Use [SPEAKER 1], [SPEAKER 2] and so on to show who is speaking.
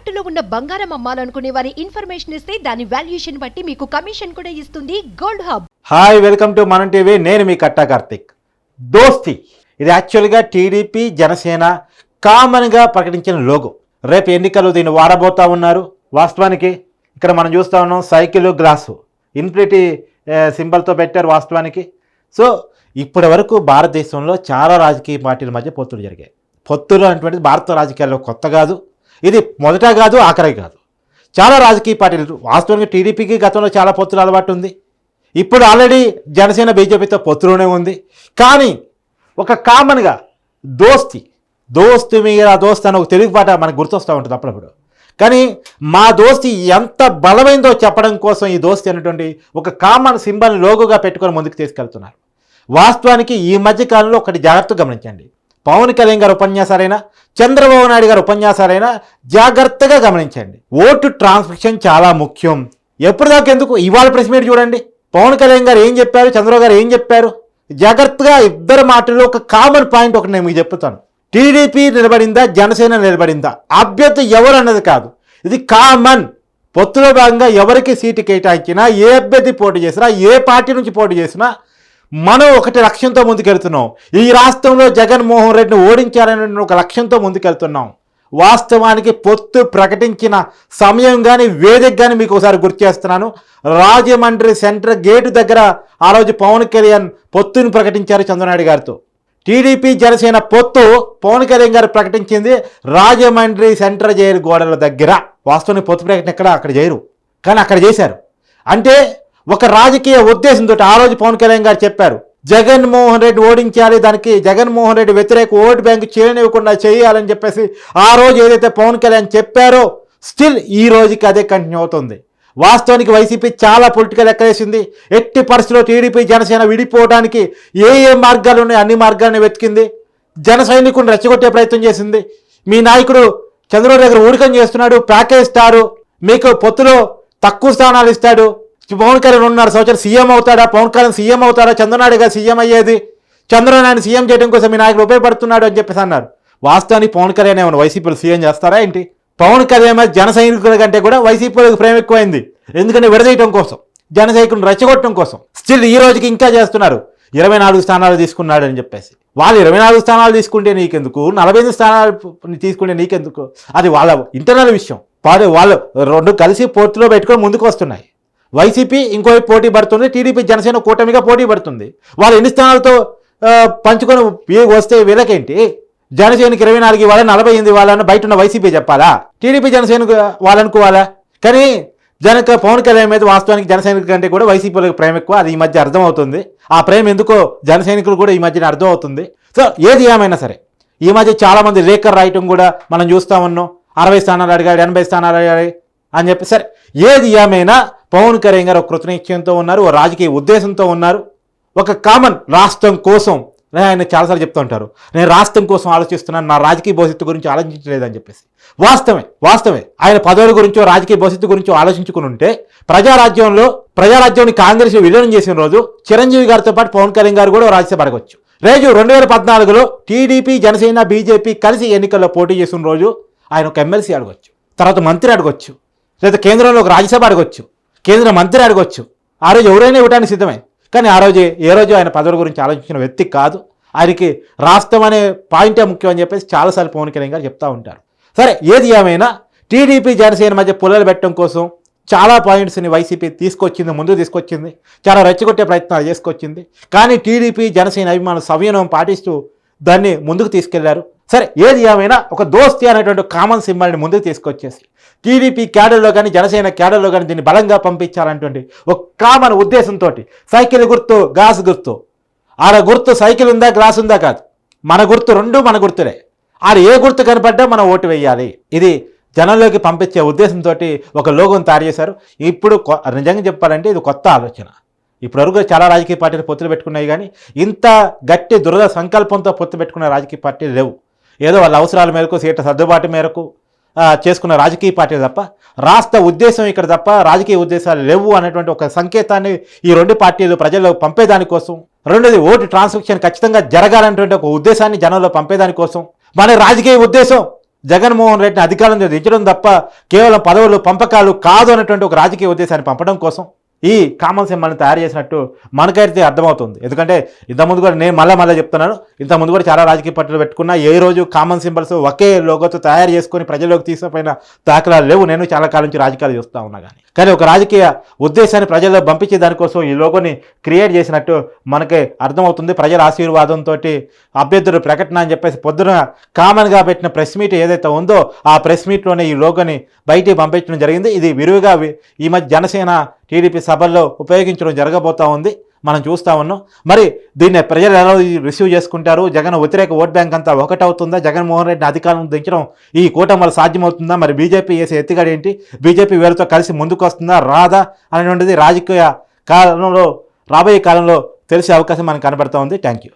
[SPEAKER 1] తాకట్టులో ఉన్న బంగారం అమ్మాలనుకునే వారి ఇన్ఫర్మేషన్ ఇస్తే దాని వాల్యుయేషన్ బట్టి మీకు కమిషన్ కూడా ఇస్తుంది gold hub.
[SPEAKER 2] Hi welcome to Manam TV. నేను మీ కట్టా కార్తిక్. దోస్తి ఇది యాక్చువల్గా టీడీపీ జనసేన కామన్గా ప్రకటించిన లోగో. రేపు ఎన్నికలు దీన్ని వాడబోతా ఉన్నారు. వాస్తవానికి ఇక్కడ మనం చూస్తూ ఉన్నాం సైకిల్ గ్లాసు. ఇన్ఫినిటీ సింబల్తో పెట్టారు వాస్తవానికి. సో ఇప్పటి వరకు భారతదేశంలో చాలా రాజకీయ పార్టీల మధ్య పొత్తులు జరిగాయి. పొత్తులు అనేటువంటిది భారత రాజకీయాల్లో కొత్త కాదు. ఇది మొదట కాదు ఆఖరి కాదు. చాలా రాజకీయ పార్టీలు వాస్తవానికి టీడీపీకి గతంలో చాలా పొత్తులు అలవాటు ఉంది. ఇప్పుడు ఆల్రెడీ జనసేన బీజేపీతో పొత్తులోనే ఉంది. కానీ ఒక కామన్గా దోస్తి దోస్తు మీరా దోస్త్ అని ఒక తెలుగు పాట మనకు గుర్తొస్తూ ఉంటుంది అప్పుడప్పుడు. కానీ మా దోస్తి ఎంత బలమైందో చెప్పడం కోసం ఈ దోస్తి అనేటువంటి ఒక కామన్ సింబల్ లోగోగా పెట్టుకొని ముందుకు తీసుకెళ్తున్నారు. వాస్తవానికి ఈ మధ్య కాలంలో ఒకటి జాగ్రత్తగా గమనించండి. పవన్ కళ్యాణ్ గారి ఉపన్యాసాలైనా చంద్రబాబు నాయుడు గారి ఉపన్యాసాలైనా జాగ్రత్తగా గమనించండి. ఓటు ట్రాన్స్మిషన్ చాలా ముఖ్యం. ఎప్పుడు దాకా ఎందుకు? ఇవాళ ప్రెస్ మీట్ చూడండి. పవన్ కళ్యాణ్ గారు ఏం చెప్పారు? చంద్రబాబు గారు ఏం చెప్పారు? జాగ్రత్తగా ఇద్దరు మాటల్లో ఒక కామన్ పాయింట్ ఒకటి నేను మీకు చెప్తాను. టీడీపీ నిలబడిందా? జనసేన నిలబడిందా? అభ్యర్థి ఎవరు అన్నది కాదు. ఇది కామన్ పొత్తులో భాగంగా ఎవరికి సీటు కేటాయించినా ఏ అభ్యర్థి పోటీ చేసినా ఏ పార్టీ నుంచి పోటీ చేసినా మనం ఒకటి లక్ష్యంతో ముందుకెళ్తున్నాం. ఈ రాష్ట్రంలో జగన్మోహన్ రెడ్డిని ఓడించాలనే ఒక లక్ష్యంతో ముందుకెళ్తున్నాం. వాస్తవానికి పొత్తు ప్రకటించిన సమయం కానీ వేదిక కానీ మీకు ఒకసారి గుర్తు చేస్తున్నాను. రాజమండ్రి సెంటర్ గేటు దగ్గర ఆ రోజు పవన్ కళ్యాణ్ పొత్తుని ప్రకటించారు చంద్రనాయుడు గారితో. టీడీపీ జనసేన పొత్తు పవన్ కళ్యాణ్ గారు ప్రకటించింది రాజమండ్రి సెంటర్ జైలు గోడల దగ్గర. వాస్తవానికి పొత్తు ప్రకటన ఎక్కడ? అక్కడ చేయరు కానీ అక్కడ చేశారు. అంటే ఒక రాజకీయ ఉద్దేశంతో ఆ రోజు పవన్ కళ్యాణ్ గారు చెప్పారు జగన్మోహన్ రెడ్డి ఓడించాలి దానికి జగన్మోహన్ రెడ్డి వ్యతిరేక ఓటు బ్యాంకు చేయనివ్వకుండా చేయాలని చెప్పేసి ఆ రోజు ఏదైతే పవన్ కళ్యాణ్ చెప్పారో స్టిల్ ఈ రోజుకి అదే కంటిన్యూ అవుతుంది. వాస్తవానికి వైసీపీ చాలా పొలిటికల్ ఎక్కలేసింది. ఎట్టి పరిస్థితిలో టీడీపీ జనసేన విడిపోవడానికి ఏ ఏ మార్గాలు ఉన్నాయి అన్ని మార్గాలను వెతికింది. జన సైనికుని రెచ్చగొట్టే ప్రయత్నం చేసింది. మీ నాయకుడు చంద్రబాబు దగ్గర ఊడికం చేస్తున్నాడు ప్యాకేజ్ ఇస్తారు మీకు పొత్తులో తక్కువ స్థానాలు ఇస్తాడు. పవన్ కళ్యాణ్ ఉన్నారు. సంవత్సరం సీఎం అవుతాడా? పవన్ కళ్యాణ్ సీఎం అవుతాడా? చంద్రనాయుడు గారు సీఎం అయ్యేది? చంద్రనాయుడు సీఎం చేయడం కోసం మీ నాయకుడు ఉపయోగపడుతున్నాడు అని చెప్పేసి అన్నారు. వాస్తవానికి పవన్ కళ్యాణ్ ఏమైనా వైసీపీలు సీఎం చేస్తారా ఏంటి? పవన్ కళ్యాణ్ జన సైనికుల కంటే కూడా వైసీపీలకు ప్రేమ ఎక్కువైంది. ఎందుకంటే విడదీయటం కోసం జన సైనికులను రెచ్చగొట్టడం కోసం స్టిల్ ఈ రోజుకి ఇంకా చేస్తున్నారు. ఇరవై నాలుగు స్థానాలు తీసుకున్నాడు అని చెప్పేసి. వాళ్ళు ఇరవై నాలుగు స్థానాలు తీసుకుంటే నీకెందుకు? నలభై ఐదు స్థానాలు తీసుకుంటే నీకెందుకు? అది వాళ్ళ ఇంటర్నల్ విషయం. పాడు వాళ్ళు రెండు కలిసి పోర్టులో పెట్టుకొని ముందుకు వస్తున్నాయి. వైసీపీ ఇంకోవైపు పోటీ పడుతుంది టీడీపీ జనసేన కూటమిగా పోటీ పడుతుంది. వాళ్ళు ఎన్ని స్థానాలతో పంచుకొని వస్తే వీళ్ళకేంటి? జనసేనకి ఇరవై నాలుగు ఇవ్వాలి నలభై ఎనిమిది వాళ్ళని బయట ఉన్న వైసీపీ చెప్పాలా? టీడీపీ జనసేన వాళ్ళనుకోవాలా కానీ జనక పవన్ కళ్యాణ్ మీద వాస్తవానికి జన కంటే కూడా వైసీపీలకు ప్రేమ ఎక్కువ. అది ఈ మధ్య అర్థమవుతుంది. ఆ ప్రేమ ఎందుకో జనసైనికులు కూడా ఈ మధ్యన అర్థమవుతుంది. సో ఏది ఏమైనా సరే ఈ మధ్య చాలామంది మంది రాయటం కూడా మనం చూస్తా ఉన్నాం. అరవై స్థానాలు అడిగాడు ఎనభై స్థానాలు అడిగాడు అని చెప్పి సరే ఏది ఏమైనా పవన్ కళ్యాణ్ గారు ఒక కృతనిశ్చయంతో ఉన్నారు ఒక రాజకీయ ఉద్దేశంతో ఉన్నారు. ఒక కామన్ రాష్ట్రం కోసం ఆయన చాలాసార్లు చెప్తూ ఉంటారు. నేను రాష్ట్రం కోసం ఆలోచిస్తున్నాను నా రాజకీయ భవిష్యత్తు గురించి ఆలోచించలేదని చెప్పేసి. వాస్తవమే వాస్తవమే. ఆయన పదవుల గురించో రాజకీయ భవిష్యత్తు గురించో ఆలోచించుకుని ఉంటే ప్రజారాజ్యంలో ప్రజారాజ్యాన్ని కాంగ్రెస్ విలీనం చేసిన రోజు చిరంజీవి గారితో పాటు పవన్ కళ్యాణ్ గారు కూడా రాజ్యసభ అడగవచ్చు రేజు రెండు వేల పద్నాలుగులో టీడీపీ జనసేన బీజేపీ కలిసి ఎన్నికల్లో పోటీ చేసిన రోజు ఆయన ఒక ఎమ్మెల్సీ అడగొచ్చు. తర్వాత మంత్రి అడగొచ్చు. లేదా కేంద్రంలో ఒక రాజ్యసభ అడగొచ్చు. కేంద్ర మంత్రి అడగొచ్చు. ఆ రోజు ఎవరైనా ఇవ్వడానికి సిద్ధమే. కానీ ఆ రోజు ఏ రోజు ఆయన పదవుల గురించి ఆలోచించిన వ్యక్తి కాదు. ఆయనకి రాష్ట్రం అనే పాయింటే ముఖ్యం అని చెప్పేసి చాలాసార్లు పవన్ కళ్యాణ్ గారు చెప్తూ ఉంటారు. సరే ఏది ఏమైనా టీడీపీ జనసేన మధ్య పుల్లలు పెట్టడం కోసం చాలా పాయింట్స్ని వైసీపీ తీసుకొచ్చింది ముందుకు తీసుకొచ్చింది. చాలా రెచ్చగొట్టే ప్రయత్నాలు చేసుకొచ్చింది. కానీ టీడీపీ జనసేన అభిమానులు సంయమనం పాటిస్తూ దాన్ని ముందుకు తీసుకెళ్ళారు. సరే ఏది ఏమైనా ఒక దోస్తి అనేటువంటి కామన్ సింబల్ని ముందుకు తీసుకొచ్చేసి టీడీపీ క్యాడర్లో కానీ జనసేన క్యాడర్లో కానీ దీన్ని బలంగా పంపించాలనేటువంటి ఒక కామన్ ఉద్దేశంతో సైకిల్ గుర్తు గ్లాస్ గుర్తు. ఆడ గుర్తు సైకిల్ ఉందా గ్లాస్ ఉందా కాదు. మన గుర్తు రెండు మన గుర్తులే. ఆడ ఏ గుర్తు కనపడ్డా మనం ఓటు వేయాలి. ఇది జనంలోకి పంపించే ఉద్దేశంతో ఒక లోగోని తయారు చేశారు. ఇప్పుడు కొ- నిజంగా చెప్పాలంటే ఇది కొత్త ఆలోచన. ఇప్పటివరకు చాలా రాజకీయ పార్టీలు పొత్తులు పెట్టుకున్నాయి కానీ ఇంత గట్టి దురద సంకల్పంతో పొత్తు పెట్టుకున్న రాజకీయ పార్టీలు లేవు. ఏదో వాళ్ళ అవసరాల మేరకు సీట్ల సర్దుబాటు మేరకు చేసుకున్న రాజకీయ పార్టీ తప్ప రాష్ట్ర ఉద్దేశం ఇక్కడ తప్ప రాజకీయ ఉద్దేశాలు లేవు అనేటువంటి ఒక సంకేతాన్ని ఈ రెండు పార్టీలు ప్రజల్లో పంపేదానికోసం రెండోది ఓటు ట్రాన్స్ఫిక్షన్ ఖచ్చితంగా జరగాలనేటువంటి ఒక ఉద్దేశాన్ని జనంలో పంపేదానికోసం మన రాజకీయ ఉద్దేశం జగన్మోహన్ రెడ్డిని అధికారం దించడం తప్ప కేవలం పదవులు పంపకాలు కాదు అన్నటువంటి ఒక రాజకీయ ఉద్దేశాన్ని పంపడం కోసం ఈ కామన్ సింబల్ని తయారు చేసినట్టు మనకైతే అర్థమవుతుంది. ఎందుకంటే ఇంతకుముందు కూడా నేను మళ్ళీ మళ్ళీ చెప్తున్నాను. ఇంతకుముందు కూడా చాలా రాజకీయ పట్టులు పెట్టుకున్నా ఏ రోజు కామన్ సింబల్స్ ఒకే లోగోతో తయారు చేసుకొని ప్రజల్లోకి తీసుకుపోయిన దాఖలాలు లేవు. నేను చాలా కాలం నుంచి రాజకీయాలు చూస్తూ ఉన్నా కానీ కానీ ఒక రాజకీయ ఉద్దేశాన్ని ప్రజల్లో పంపించే దానికోసం ఈ లోగోని క్రియేట్ చేసినట్టు మనకి అర్థమవుతుంది. ప్రజల ఆశీర్వాదంతో అభ్యర్థుల ప్రకటన అని చెప్పేసి పొద్దున కామన్గా పెట్టిన ప్రెస్ మీట్ ఏదైతే ఉందో ఆ ప్రెస్ మీట్లోనే ఈ లోగోని బయటికి పంపించడం జరిగింది. ఇది విరివిగా ఈ మధ్య జనసేన టీడీపీ సభల్లో ఉపయోగించడం జరగబోతా ఉంది. మనం చూస్తా ఉన్నాం. మరి దీన్ని ప్రజలు ఎలా రిసీవ్ చేసుకుంటారు? జగన్ వ్యతిరేక ఓట్ బ్యాంక్ అంతా ఒకటవుతుందా? జగన్మోహన్ రెడ్డిని అధికారం దించడం ఈ కూటమి వల్ల సాధ్యమవుతుందా? మరి బీజేపీ వేసే ఎత్తుగడ ఏంటి? బీజేపీ వీళ్ళతో కలిసి ముందుకు వస్తుందా రాదా? అనేటువంటిది రాజకీయ కాలంలో రాబోయే కాలంలో తెలిసే అవకాశం మనకు కనబడతా ఉంది. Thank you